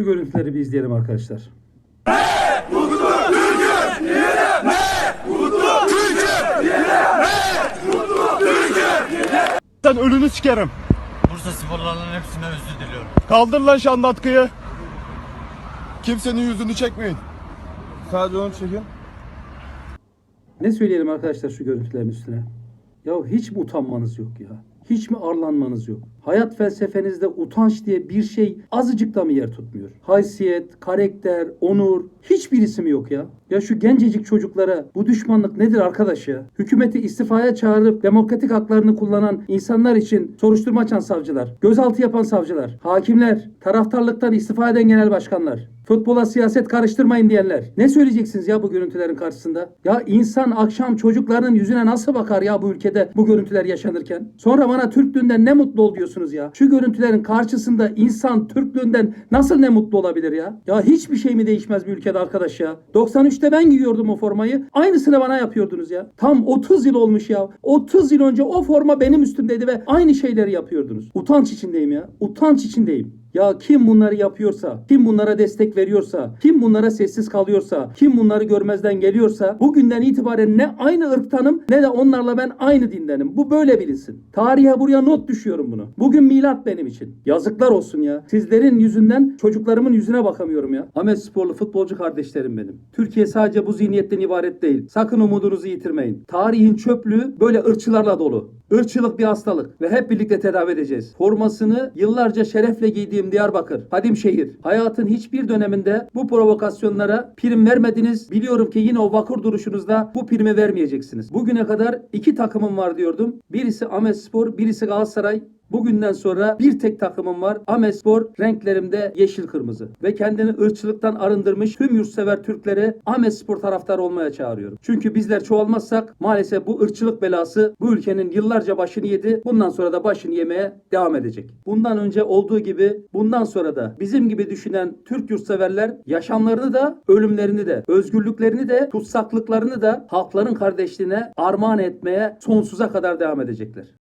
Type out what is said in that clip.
Şu görüntüleri bir izleyelim arkadaşlar. Sen ölünü sikerim. Bursa sporlarının hepsine özür diliyorum. Kaldır lan şu anda atkıyı. Kimsenin yüzünü çekmeyin. Sadece onu çekin. Ne söyleyelim arkadaşlar şu görüntülerin üstüne? Ya hiç mi utanmanız yok ya? Hiç mi arlanmanız yok? Hayat felsefenizde utanç diye bir şey azıcık da mı yer tutmuyor? Haysiyet, karakter, onur hiçbirisi mi yok ya? Ya şu gencecik çocuklara bu düşmanlık nedir arkadaş ya? Hükümeti istifaya çağırıp demokratik haklarını kullanan insanlar için soruşturma açan savcılar, gözaltı yapan savcılar, hakimler, taraftarlıktan istifa eden genel başkanlar, futbola siyaset karıştırmayın diyenler. Ne söyleyeceksiniz ya bu görüntülerin karşısında? Ya insan akşam çocuklarının yüzüne nasıl bakar ya bu ülkede bu görüntüler yaşanırken? Sonra bana Türklüğünden ne mutlu ol diyorsunuz ya. Şu görüntülerin karşısında insan Türklüğünden nasıl ne mutlu olabilir ya? Ya hiçbir şey mi değişmez bir ülkede arkadaş ya? 93'te ben giyiyordum o formayı. Aynısını bana yapıyordunuz ya. Tam 30 yıl olmuş ya. 30 yıl önce o forma benim üstümdeydi ve aynı şeyleri yapıyordunuz. Utanç içindeyim ya. Utanç içindeyim. Ya kim bunları yapıyorsa, kim bunlara destek veriyorsa, kim bunlara sessiz kalıyorsa, kim bunları görmezden geliyorsa bugünden itibaren ne aynı ırktanım ne de onlarla ben aynı dindenim. Bu böyle bilinsin. Tarihe buraya not düşüyorum bunu. Bugün milat benim için. Yazıklar olsun ya. Sizlerin yüzünden çocuklarımın yüzüne bakamıyorum ya. Ahmet sporlu futbolcu kardeşlerim benim. Türkiye sadece bu zihniyetten ibaret değil. Sakın umudunuzu yitirmeyin. Tarihin çöplüğü böyle ırkçılarla dolu. Irkçılık bir hastalık ve hep birlikte tedavi edeceğiz. Formasını yıllarca şerefle giydiğim Diyarbakır, Hadim şehir. Hayatın hiçbir döneminde bu provokasyonlara prim vermediniz. Biliyorum ki yine o vakur duruşunuzda bu primi vermeyeceksiniz. Bugüne kadar iki takımım var diyordum. Birisi Ahmet Spor, birisi Galatasaray. Bugünden sonra bir tek takımım var. Ahmetspor renklerimde yeşil kırmızı. Ve kendini ırkçılıktan arındırmış tüm yurtsever Türkleri Ahmetspor taraftarı olmaya çağırıyorum. Çünkü bizler çoğalmazsak maalesef bu ırkçılık belası bu ülkenin yıllarca başını yedi. Bundan sonra da başını yemeye devam edecek. Bundan önce olduğu gibi bundan sonra da bizim gibi düşünen Türk yurtseverler yaşamlarını da ölümlerini de özgürlüklerini de tutsaklıklarını da halkların kardeşliğine armağan etmeye sonsuza kadar devam edecekler.